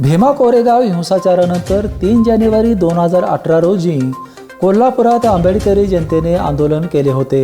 भीमा कोरेगाव हिंसाचारानंतर तीन जानेवारी दोन हजार अठरा रोजी कोल्हापुरात आंबेडकरी जनतेने आंदोलन केले होते.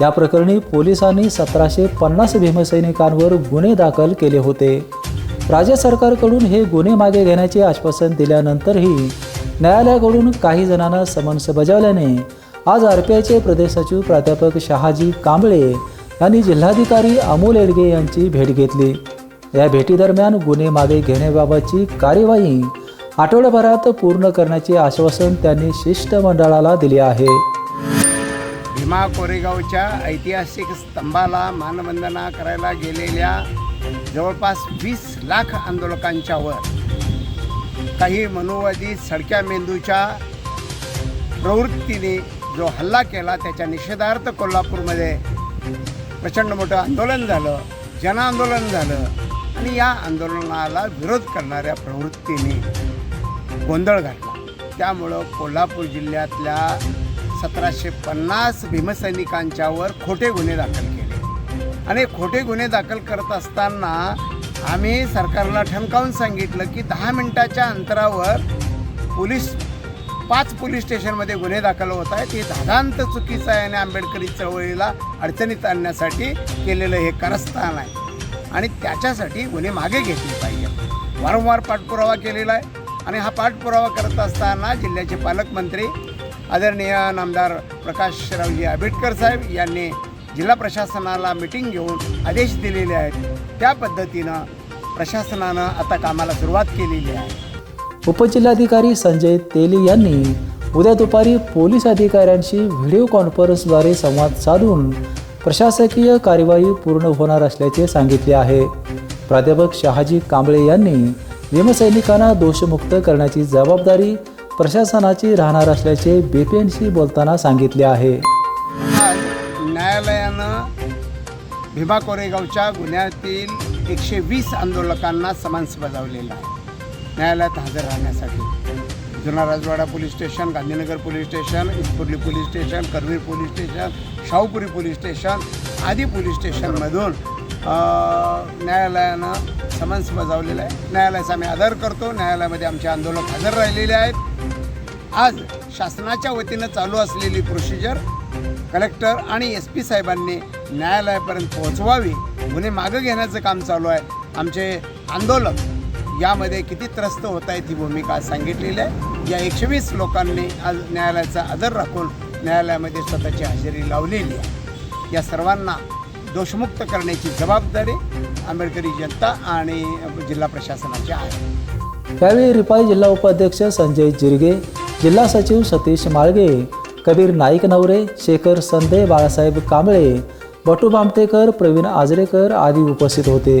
या प्रकरणी पोलिसांनी सतराशे पन्नास भीमसैनिकांवर गुन्हे दाखल केले होते. राज्य सरकारकडून हे गुन्हे मागे घेण्याचे आश्वासन दिल्यानंतरही न्यायालयाकडून काही जणांना समन्स बजावल्याने आज आर पी आयचे प्रदेश सचिव प्राध्यापक शहाजी कांबळे यांनी जिल्हाधिकारी अमोल एडगे यांची भेट घेतली. या भेटीदरम्यान गुन्हे मागे घेण्याबाबतची कार्यवाही आठवड्याभरात पूर्ण करण्याचे आश्वासन त्यांनी शिष्टमंडळाला दिले आहे. भीमा कोरेगावच्या ऐतिहासिक स्तंभाला मानवंदना करायला गेलेल्या जवळपास वीस लाख आंदोलकांच्यावर काही मनोवादी सडक्या मेंदूच्या प्रवृत्तीने जो हल्ला केला त्याच्या निषेधार्थ कोल्हापूरमध्ये प्रचंड मोठं आंदोलन झालं जनआंदोलन झालं. आणि या आंदोलनाला विरोध करणाऱ्या प्रवृत्तीने गोंधळ घातला. त्यामुळं कोल्हापूर जिल्ह्यातल्या सतराशे पन्नास भीमसैनिकांच्यावर खोटे गुन्हे दाखल केले. आणि खोटे गुन्हे दाखल करत असताना आम्ही सरकारला ठणकावून सांगितलं की दहा मिनटाच्या अंतरावर पोलीस पाच पोलीस स्टेशनमध्ये गुन्हे दाखल होत आहेत. हे धादांत चुकीचं आहे आणि आंबेडकरी चळवळीला अडचणीत आणण्यासाठी केलेलं हे कारस्थान आहे. आणि त्याच्यासाठी गुन्हे मागे घेतले पाहिजे. वारंवार पाठपुरावा केलेला आहे आणि हा पाठपुरावा करत असताना जिल्ह्याचे पालकमंत्री आदरणीय नामदार प्रकाशरावजी आंबेडकर साहेब यांनी जिल्हा प्रशासनाला मिटिंग घेऊन आदेश दिलेले आहेत. त्या पद्धतीनं प्रशासनानं आता कामाला सुरुवात केलेली आहे. उपजिल्हाधिकारी संजय तेली यांनी उद्या दुपारी पोलीस अधिकाऱ्यांशी व्हिडिओ कॉन्फरन्सद्वारे संवाद साधून प्रशासकीय कार्यवाही पूर्ण होणार असल्याचे सांगितले आहे. प्राध्यापक शहाजी कांबळे यांनी भीमसैनिकांना दोषमुक्त करण्याची जबाबदारी प्रशासनाची राहणार असल्याचे बीपीएनशी बोलताना सांगितले आहे. न्यायालयानं भीमा कोरेगावच्या गुन्ह्यातील एकशे वीस आंदोलकांना समन्स बजावलेला आहे. न्यायालयात हजर राहण्यासाठी. जुना Rajwada police station Gandhinagar police station Ispurli police station Karveer police station Shahupuri police station आदी पोलीस स्टेशनमधून न्यायालयानं समन्स बजावलेलं आहे. न्यायालयाचा आम्ही आदर करतो. न्यायालयामध्ये आमचे आंदोलक हजर राहिलेले आहेत. आज शासनाच्या वतीनं चालू असलेली प्रोसिजर कलेक्टर आणि एस पी साहेबांनी न्यायालयापर्यंत पोहोचवावी गुन्हे मागं घेण्याचं काम चालू आहे. आमचे आंदोलक यामध्ये किती त्रस्त होत आहेत ही भूमिका सांगितलेली आहे. या एकशे वीस लोकांनी आज न्यायालयाचा आदर राखून न्यायालयामध्ये स्वतःची हजेरी लावलेली आहे. या सर्वांना दोषमुक्त करण्याची जबाबदारी आंबेडकरी जनता आणि जिल्हा प्रशासनाची आहे. यावेळी रिपाई जिल्हा उपाध्यक्ष संजय जिरगे जिल्हा सचिव सतीश माळगे कबीर नाईक नवरे शेखर संदे बाळासाहेब कांबळे बटू बामटेकर प्रवीण आजरेकर आदी उपस्थित होते.